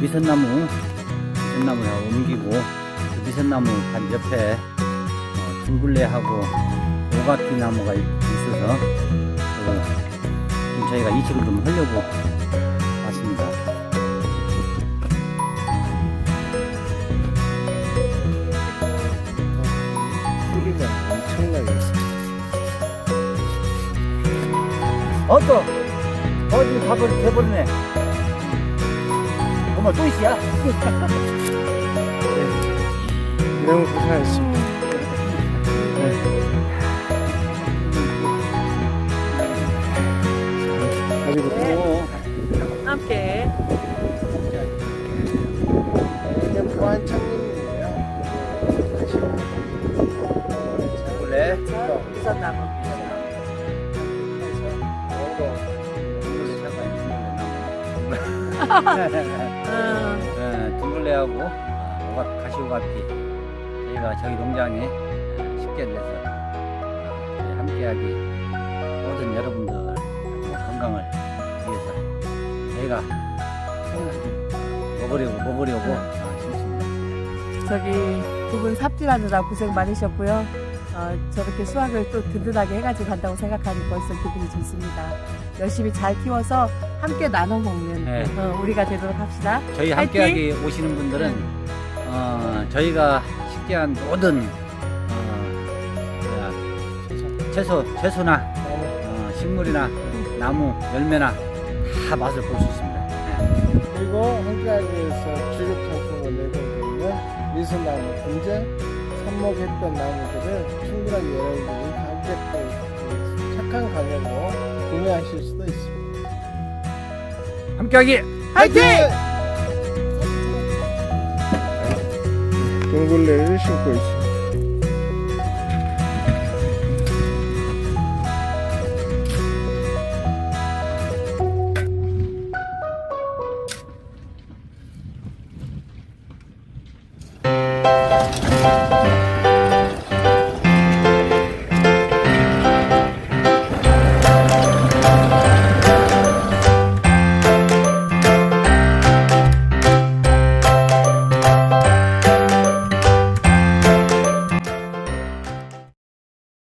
미선나무, 미선나무를 옮기고 그 미선나무 반 옆에 어, 둥글레하고 오가피 나무가 있- 있어서 그, 좀 저희가 이식을 좀 하려고 왔습니다. 소리가 엄청나게. 어또 어디 가버리 돼버리네. 어머 또 있어야? 너무 고생하셨습니다. 함께. 원래 음, 네, 둥글레하고 오가 가시오가피 저희가 저희 농장에 어, 쉽게 어, 저희 함께하기 모든 여러분들 건강을 위해서 저희가 먹으려고 먹으려고 어, 심습니다. 저기 두 분 삽질하느라 고생 많으셨고요. 어, 저렇게 수확을 또 든든하게 해가지고 간다고 생각하니 벌써 기분이 좋습니다. 열심히 잘 키워서 함께 나눠 먹는 네. 어, 우리가 되도록 합시다. 저희 화이팅! 함께하기 오시는 분들은 어, 저희가 식재한 모든 어, 뭐야, 채소 채소나 어, 식물이나 나무 열매나 다 맛을 볼 수 있습니다. 네. 그리고 함께하기에서 주력 상품을 내건 있는 미술나무 분재 삽목했던 나무들을 충분하게 여러분들이 함께 또 착한 가격으로 구매하실 수도 있습니다. 함께하기 화이팅! 동굴레를 신고 있습니다.